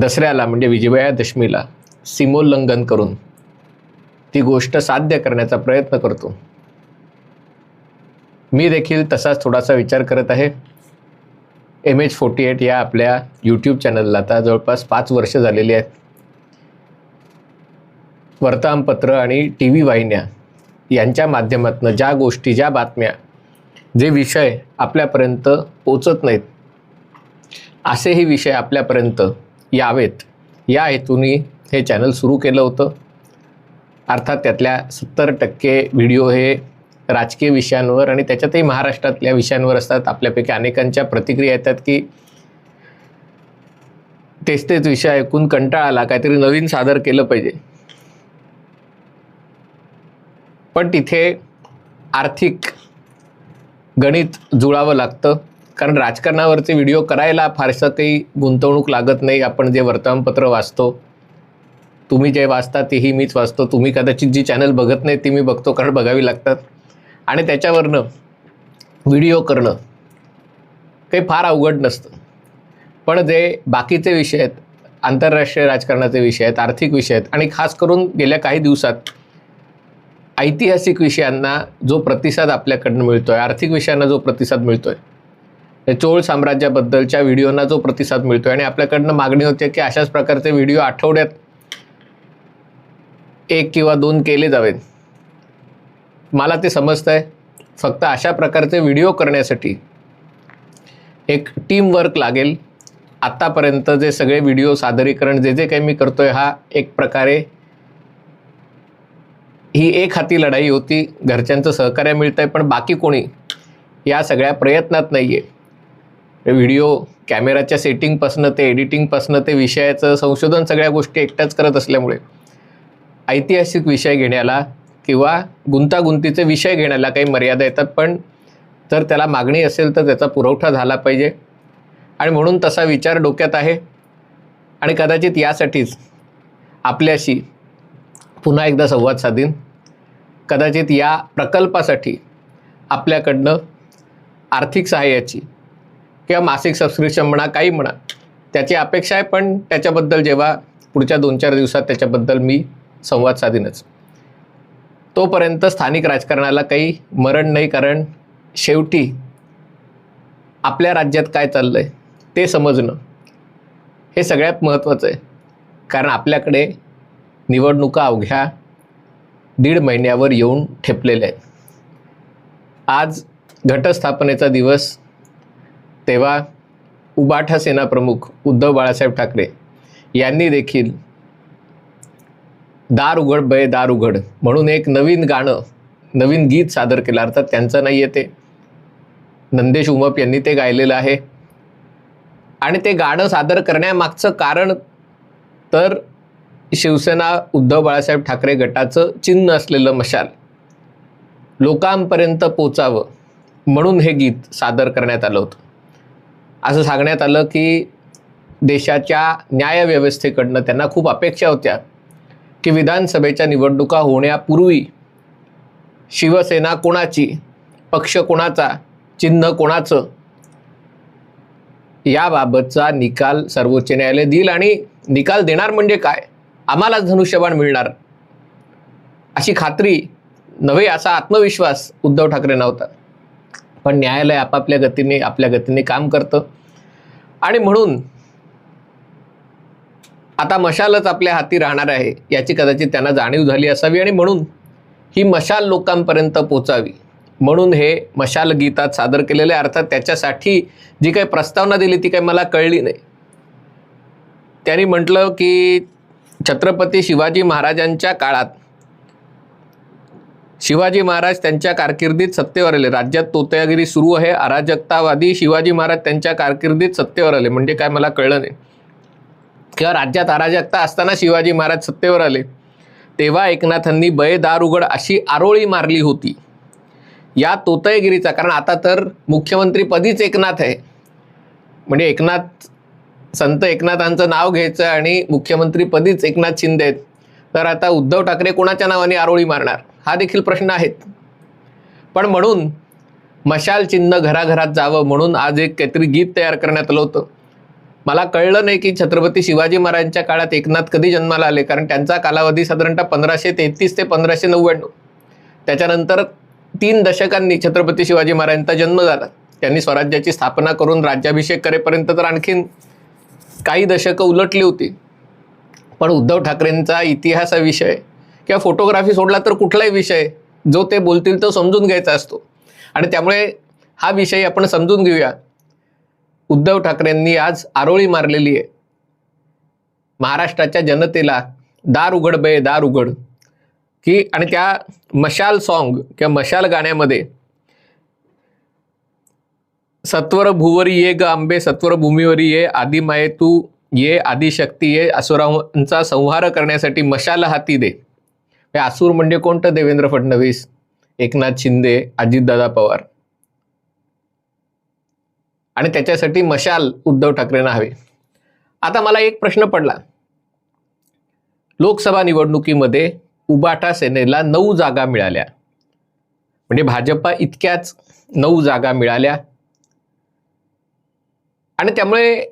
दसऱ्याला म्हणजे विजयादशमीला सीमोल्लंघन करून ती गोष्ट साध्य करण्याचा प्रयत्न करतो. मी देखील तसाच थोडासा विचार करत आहे. एम एच फोर्टी एट या आपल्या यूट्यूब चॅनलला आता जवळपास पाच वर्ष झालेली आहेत. वर्तमानपत्र आणि टी व्ही वाहिन्या यांच्या माध्यमातून ज्या गोष्टी ज्या बातम्या जे विषय आपल्यापर्यंत पोचत नाहीत असेही विषय आपल्यापर्यंत यावेत. या हेतूने हे चॅनल सुरू केलं होतं. अर्थात त्यातल्या सत्तर टक्के व्हिडिओ हे राजकीय विषयांवर आणि त्याच्यातही महाराष्ट्रातल्या विषयांवर असतात. आपल्यापैकी अनेकांच्या प्रतिक्रिया येतात की तेच तेच विषय ऐकून कंटाळा आला. काहीतरी नवीन सादर केलं पाहिजे. पण तिथे आर्थिक गणित जुळावं लागतं. कारण राजकारणावरचे व्हिडिओ करायला फारसं काही गुंतवणूक लागत नाही. आपण जे वर्तमानपत्र वाचतो तुम्ही जे वाचता तेही मीच वाचतो. तुम्ही कदाचित जी चॅनल बघत नाही ती मी बघतो कारण बघावी लागतात. आणि त्याच्यावरनं व्हिडिओ करणं काही फार अवघड नसतं. पण जे बाकीचे विषय आहेत आंतरराष्ट्रीय राजकारणाचे विषय आहेत आर्थिक विषय आहेत आणि खास करून गेल्या काही दिवसात ऐतिहासिक विषयांना जो प्रतिसाद आपल्याकडनं मिळतो आहे आर्थिक विषयांना जो प्रतिसाद मिळतो आहे चोळ साम्राज्याबद्दलच्या व्हिडिओना जो प्रतिसाद मिळतो आहे आणि आपल्याकडनं मागणी होते की अशाच प्रकारचे व्हिडिओ आठवड्यात एक किंवा दोन केले जावेत. मला ते समजतं आहे फक्त अशा प्रकारचे व्हिडिओ करण्यासाठी एक टीम वर्क लागेल. आत्तापर्यंत जे सगळे व्हिडिओ सादरीकरण जे जे काही मी करतो आहे हा एक प्रकारे ही एक हाती लढाई होती. घरच्यांचं सहकार्य मिळतं आहे पण बाकी कोणी या सगळ्या प्रयत्नात नाही आहे व्हिडिओ कॅमेराच्या सेटिंगपासनं ते एडिटिंगपासनं ते विषयाचं संशोधन सगळ्या गोष्टी एकट्याच करत असल्यामुळे ऐतिहासिक विषय घेण्याला किंवा गुंतागुंतीचे विषय घेण्याला काही मर्यादा येतात. पण जर त्याला मागणी असेल तर त्याचा पुरवठा झाला पाहिजे. आणि म्हणून तसा विचार डोक्यात आहे. आणि कदाचित यासाठीच आपल्याशी पुन्हा एकदा संवाद साधीन. कदाचित या प्रकल्पासाठी आपल्याकडनं आर्थिक सहाय्याची किंवा मासिक सबस्क्रिप्शन म्हणा काही म्हणा त्याची अपेक्षा आहे पण त्याच्याबद्दल जेव्हा पुढच्या दोन चार दिवसात त्याच्याबद्दल मी संवाद साधीनच. तोपर्यंत स्थानिक राजकारणाला काही मरण नाही कारण शेवटी आपल्या राज्यात काय चाललं आहे ते समजणं हे सगळ्यात महत्त्वाचं आहे. कारण आपल्याकडे निवडणुका अवघ्या दीड महिन्यावर येऊन ठेपलेल्या आहेत. आज घटस्थापनेचा दिवस तेव्हा उबाठा सेना प्रमुख उद्धव बाळासाहेब ठाकरे यांनी देखील दार उघड बय दार उघड म्हणून एक नवीन गाणं नवीन गीत सादर केलं. अर्थात त्यांचं नाही आहे ते. नंदेश उमप यांनी ते गायलेलं आहे. आणि ते गाणं सादर करण्यामागचं कारण तर शिवसेना उद्धव बाळासाहेब ठाकरे गटाचं चिन्ह असलेलं मशाल. लोकांपर्यंत पोचावं म्हणून हे गीत सादर करण्यात आलं होतं. असं सांगण्यात आलं की देशाच्या न्यायव्यवस्थेकडनं त्यांना खूप अपेक्षा होत्या की विधानसभेच्या निवडणुका होण्यापूर्वी शिवसेना कोणाची पक्ष कोणाचा चिन्ह कोणाचं याबाबतचा निकाल सर्वोच्च न्यायालय देईल आणि निकाल देणार म्हणजे काय? आम्हालाच धनुष्यबाण मिळणार. अशी खात्री नव्हे असा आत्मविश्वास उद्धव ठाकरेंना होता. पण न्यायालय आपापल्या गतीने आपल्या गतीने काम करतं. आणि म्हणून आता मशालच आपल्या हाती राहणार आहे याची कदाचित त्यांना जाणीव झाली असावी आणि म्हणून ही मशाल लोकांपर्यंत पोचावी. म्हणून हे मशाल गीतात सादर केलेले अर्थात त्याच्यासाठी जी काही प्रस्तावना दिली ती काही मला कळली नाही. त्यांनी म्हटलं की छत्रपती शिवाजी महाराजांच्या काळात शिवाजी महाराज त्यांच्या कारकिर्दीत सत्तेवर आले. राज्यात तोतयागिरी सुरू आहे. अराजकतावादी शिवाजी महाराज त्यांच्या कारकिर्दीत सत्तेवर आले. म्हणजे काय मला कळलं नाही. किंवा राज्यात अराजकता असताना शिवाजी महाराज सत्तेवर आले. तेव्हा एकनाथांनी बये दार उघड अशी आरोळी मारली होती. या तोतयगिरीचा कारण आता तर मुख्यमंत्रीपदीच एकनाथ आहे. म्हणजे एकनाथ संत एकनाथांचं नाव घ्यायचं आणि मुख्यमंत्रीपदीच एकनाथ शिंदे आहेत. तर आता उद्धव ठाकरे कोणाच्या नावाने आरोळी मारणार? हा देखील प्रश्न आहेत. पण म्हणून मशाल चिन्ह घराघरात जावं म्हणून आज एक काहीतरी गीत तयार करण्यात आलं होतं. मला कळलं नाही की छत्रपती शिवाजी महाराजांच्या काळात एकनाथ कधी जन्माला आले? कारण त्यांचा कालावधी साधारणतः पंधराशे तेहतीस ते पंधराशे नव्याण्णव. त्याच्यानंतर तीन दशकांनी छत्रपती शिवाजी महाराजांचा जन्म झाला. त्यांनी स्वराज्याची स्थापना करून राज्याभिषेक करेपर्यंत तर आणखीन काही दशकं उलटली होती. पण उद्धव ठाकरेंचा इतिहास हा विषय किंवा फोटोग्राफी सोडला तर कुठलाही विषय जो ते बोलतील तो समजून घ्यायचा असतो. आणि त्यामुळे हा विषय आपण समजून घेऊया. उद्धव ठाकरेंनी आज आरोळी मारलेली आहे. महाराष्ट्राच्या जनतेला दार उघड बे दार उघड. की आणि त्या मशाल सॉन्ग किंवा मशाल गाण्यामध्ये सत्वर भूवरी ये ग आंबे सत्वर भूमीवरी ये आदी माये तू ये आदिशक्ती ये असुरांचा संहार करण्यासाठी मशाल हाती दे. हे आसूर म्हणजे कोणतं? देवेंद्र फडणवीस एकनाथ शिंदे अजितदादा पवार. आणि त्याच्यासाठी मशाल उद्धव ठाकरेंना हवे. आता मला एक प्रश्न पडला. लोकसभा निवडणुकीमध्ये उबाटा सेनेला नऊ जागा मिळाल्या. म्हणजे भाजपा इतक्याच नऊ जागा मिळाल्या. आणि त्यामुळे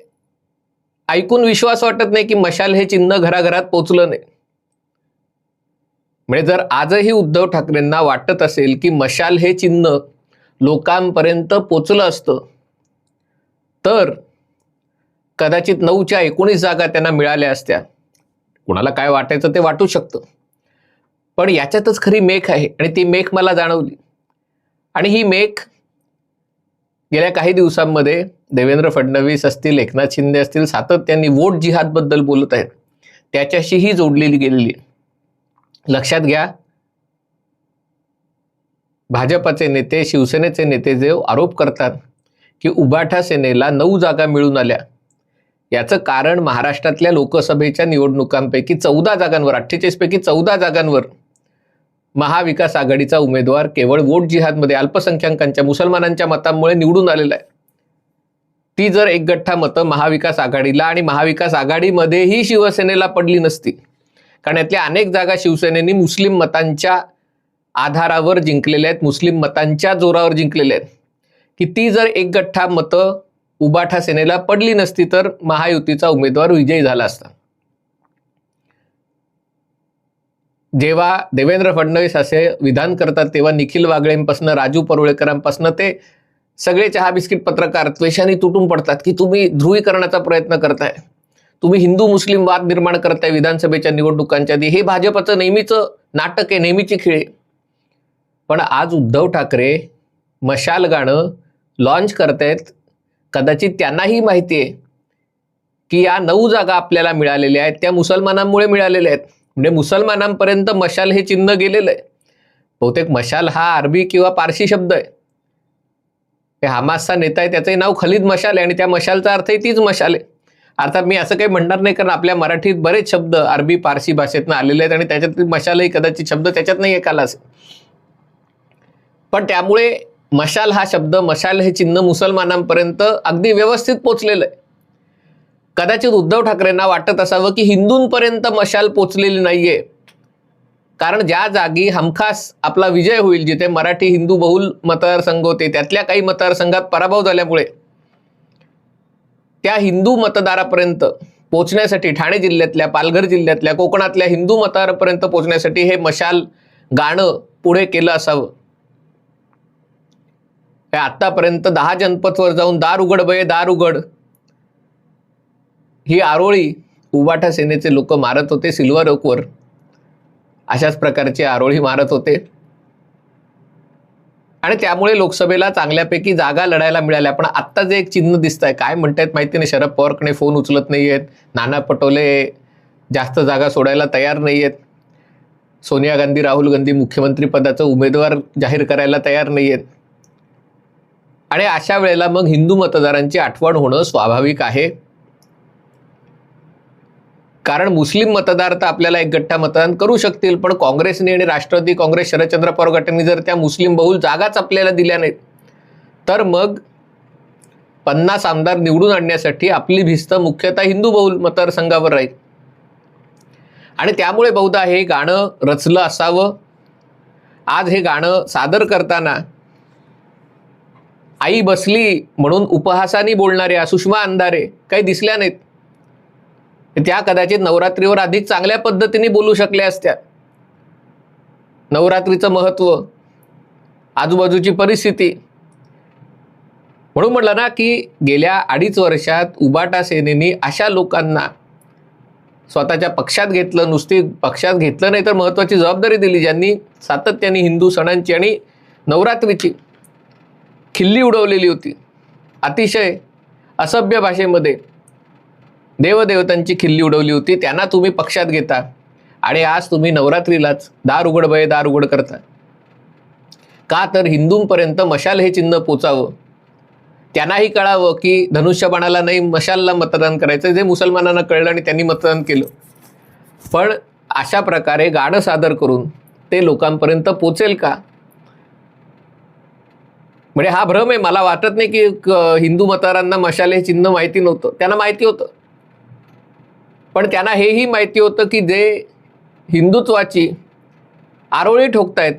ऐकून विश्वास वाटत नाही की मशाल हे चिन्ह घराघरात पोचलं नाही. म्हणजे जर आजही उद्धव ठाकरेंना वाटत असेल की मशाल हे चिन्ह लोकांपर्यंत पोचलं असतं तर कदाचित नऊच्या एकोणीस जागा त्यांना मिळाल्या असत्या. कुणाला काय वाटायचं ते वाटू शकतं. पण याच्यातच खरी मेख आहे आणि ती मेख मला जाणवली. आणि ही मेख गेल्या काही दिवसांमध्ये देवेंद्र फडणवीस असतील एकनाथ शिंदे असतील सातत्याने वोट जिहादबद्दल बोलत आहेत. त्याच्याशीही जोडलेली गेलेली आहे. लक्षात घ्या. भाजपाचे नेते शिवसेनेचे नेते जे आरोप करतात की उबाठा सेनेला नऊ जागा मिळून आल्या. याचं कारण महाराष्ट्रातल्या लोकसभेच्या निवडणुकांपैकी चौदा जागांवर अठ्ठेचाळीसपैकी चौदा जागांवर. महाविकास आघाडीचा उमेदवार केवळ वोट जिहादमध्ये अल्पसंख्याकांच्या मुसलमानांच्या मतांमुळे निवडून आलेला आहे. ती जर एक गठ्ठा मतं महाविकास आघाडीला आणि महाविकास आघाडीमध्येही शिवसेनेला पडली नसती कारण यातल्या अनेक जागा शिवसेनेनी मुस्लिम मतांच्या आधारावर जिंकलेल्या आहेत. मुस्लिम मतांच्या जोरावर जिंकलेल्या आहेत. की ती जर एक गठ्ठा मतं उबाठा सेनेला पडली नसती तर महायुतीचा उमेदवार विजयी झाला असता. जेव्हा देवेंद्र फडणवीस असे विधान करतात तेव्हा निखिल वागळेंपासून राजू परुळेकरांपासून ते सगळे चहा बिस्किट पत्रकार त्वेषाने तुटून पडतात की तुम्ही ध्रुवीकरणाचा प्रयत्न करताय. तुम्ही हिंदू मुस्लिम वाद निर्माण करताय विधानसभेच्या निवडणुकांच्या आधी. हे भाजपचं नेहमीचं नाटक आहे नेहमीची खेळ पण आज उद्धव ठाकरे मशाल गाणं लॉन्च करतायत. कदाचित त्यांनाही माहिती आहे की या नऊ जागा आपल्याला मिळालेल्या आहेत. त्या मुसलमानांमुळे मिळालेल्या आहेत. म्हणजे मुसलमानांपर्यंत मशाल हे चिन्ह गेलेलं आहे. बहुतेक मशाल हा अरबी किंवा पारशी शब्द आहे. हे हमासचा नेता आहे त्याचंही नाव खलीद मशाल आहे आणि त्या मशालचा अर्थही तीच मशाल आहे. अर्थात मी असं काही म्हणणार नाही कारण आपल्या मराठीत बरेच शब्द अरबी पारसी भाषेतनं आलेले आहेत आणि त्याच्यात मशालही कदाचित शब्द त्याच्यात नाही एकाला असेल. पण त्यामुळे मशाल हा शब्द मशाल हे चिन्ह मुसलमानांपर्यंत अगदी व्यवस्थित पोचलेलं आहे. कदाचित उद्धव ठाकरेंना वाटत असावं की हिंदूंपर्यंत मशाल पोचलेली नाहीये. कारण ज्या जागी हमखास आपला विजय होईल जिथे मराठी हिंदू बहुल मतदारसंघ होते त्यातल्या काही मतदारसंघात पराभव झाल्यामुळे त्या हिंदू मतदारापर्यंत पोचण्यासाठी ठाणे जिल्ह्यातल्या पालघर जिल्ह्यातल्या कोकणातल्या हिंदू मतदारापर्यंत पोचण्यासाठी हे मशाल गाणं पुढे केलं असावं. हे आतापर्यंत दहा जनपथवर जाऊन दार उघड बये दार उघड. ही आरोळी उबाठा सेनेचे लोक मारत होते सिल्वर ओकवर. अशाच प्रकारची आरोळी मारत होते. आणि त्यामुळे लोकसभेला चांगल्यापैकी जागा लढायला मिळाल्या. पण आत्ता जे एक चिन्ह दिसत आहे काय म्हणतायत माहिती नाही. शरद पवारकडे फोन उचलत नाही आहेत नाना पटोले जास्त जागा सोडायला तयार नाही आहेत सोनिया गांधी राहुल गांधी मुख्यमंत्रीपदाचा उमेदवार जाहीर करायला तयार नाही आहेत आणि अशा वेळेला मग हिंदू मतदारांची आठवण होणं स्वाभाविक आहे. कारण मुस्लिम मतदार तर आपल्याला एक गठ्ठा मतदान करू शकतील पण काँग्रेसने आणि राष्ट्रवादी काँग्रेस शरदचंद्र पवार गटांनी जर त्या मुस्लिम बहुल जागाच आपल्याला दिल्या नाहीत तर मग पन्नास आमदार निवडून आणण्यासाठी आपली भिस्त मुख्यतः हिंदू बहुल मतदारसंघावर राहील. आणि त्यामुळे बहुधा हे गाणं रचलं असावं. आज हे गाणं सादर करताना आई बसली म्हणून उपहासानी बोलणाऱ्या सुषमा अंधारे काही दिसल्या नाहीत. त्या कदाचित नवरात्रीवर अधिक चांगल्या पद्धतीने बोलू शकल्या असत्या. नवरात्रीचं महत्त्व आजूबाजूची परिस्थिती. म्हणून म्हटलं ना की गेल्या अडीच वर्षात उबाटा सेनेने अशा लोकांना स्वतःच्या पक्षात घेतलं नुसती पक्षात घेतलं नाही तर महत्त्वाची जबाबदारी दिली ज्यांनी सातत्याने हिंदू सणांची आणि नवरात्रीची खिल्ली उडवलेली होती. अतिशय असभ्य भाषेमध्ये देवदेवतांची खिल्ली उडवली होती त्यांना तुम्ही पक्षात घेता. आणि आज तुम्ही नवरात्रीलाच दार उघड बये दार उघड करता. का तर हिंदूंपर्यंत मशाल हे चिन्ह पोचावं. त्यांनाही कळावं की धनुष्यबाणाला नाही मशालला मतदान करायचं जे मुसलमानांना कळलं आणि त्यांनी मतदान केलं. पण अशा प्रकारे गाणं सादर करून ते लोकांपर्यंत पोचेल का? म्हणजे हा भ्रम आहे. मला वाटत नाही की हिंदू मतदारांना मशाल हे चिन्ह माहिती नव्हतं. त्यांना माहिती होतं. पण त्यांना हेही माहिती होतं की जे हिंदुत्वाची आरोळी ठोकतायत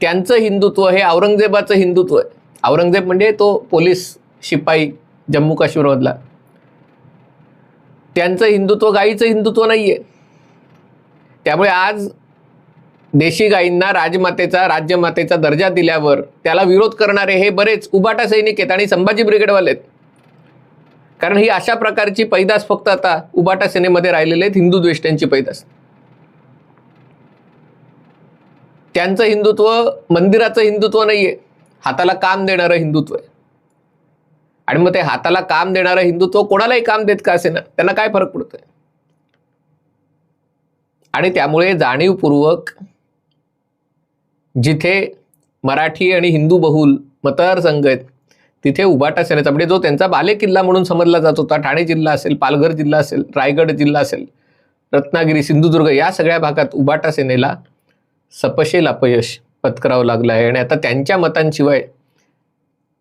त्यांचं हिंदुत्व हे औरंगजेबाचं हिंदुत्व आहे. औरंगजेब म्हणजे तो पोलीस शिपाई जम्मू काश्मीरमधला. त्यांचं हिंदुत्व गाईचं हिंदुत्व नाही आहे त्यामुळे आज देशी गायींना राजमातेचा राज्यमातेचा दर्जा दिल्यावर त्याला विरोध करणारे हे बरेच उबाटा सैनिक आहेत आणि संभाजी ब्रिगेडवाले आहेत. कारण ही अशा प्रकारची पैदास फक्त आता उबाटा सेनेमध्ये राहिलेले आहेत हिंदू द्वेष्ट्यांची पैदास. त्यांचं हिंदुत्व मंदिराचं हिंदुत्व नाहीये हाताला काम देणारं हिंदुत्व आहे. आणि मग ते हाताला काम देणारं हिंदुत्व कोणालाही काम देत का असे ना त्यांना काय फरक पडतोय? आणि त्यामुळे जाणीवपूर्वक जिथे मराठी आणि हिंदू बहुल मतदारसंघ आहेत तिथे उबाटा सेनेचा म्हणजे जो त्यांचा बालेकिल्ला म्हणून समजला जात होता ठाणे जिल्हा असेल पालघर जिल्हा असेल रायगड जिल्हा असेल रत्नागिरी सिंधुदुर्ग या सगळ्या भागात उबाटा सेनेला सपशेल अपयश पत्करावं लागलं आहे. आणि आता त्यांच्या मतांशिवाय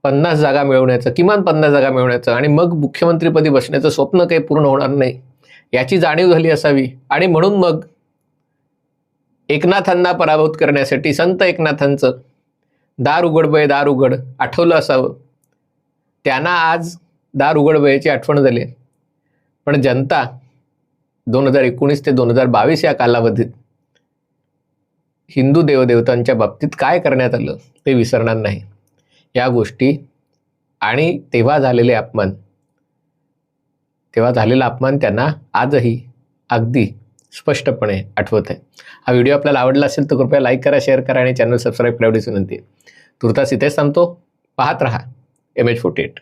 पन्नास जागा मिळवण्याचं किमान पन्नास जागा मिळवण्याचं आणि मग मुख्यमंत्रीपदी बसण्याचं स्वप्न काही पूर्ण होणार नाही याची जाणीव झाली असावी. आणि म्हणून मग एकनाथांना पराभूत करण्यासाठी संत एकनाथांचं दार उघड बय दार उघड आठवलं असावं. त्यांना आज दार उघड उघडबयाची आठवण झाली. पण जनता दोन हजार एकोणीस ते दोन हजार बावीस या कालावधीत हिंदू देवदेवतांच्या बाबतीत काय करण्यात आलं ते विसरणार नाही. या गोष्टी आणि तेव्हा झालेले अपमान तेव्हा झालेला अपमान त्यांना आजही अगदी स्पष्टपणे आठवत आहे. हा व्हिडिओ आपल्याला आवडला असेल तर कृपया लाईक करा शेअर करा आणि चॅनल सबस्क्राईब करावयाची विनंती तुर्तास इथेच सांगतो पाहत रहा. M H forty eight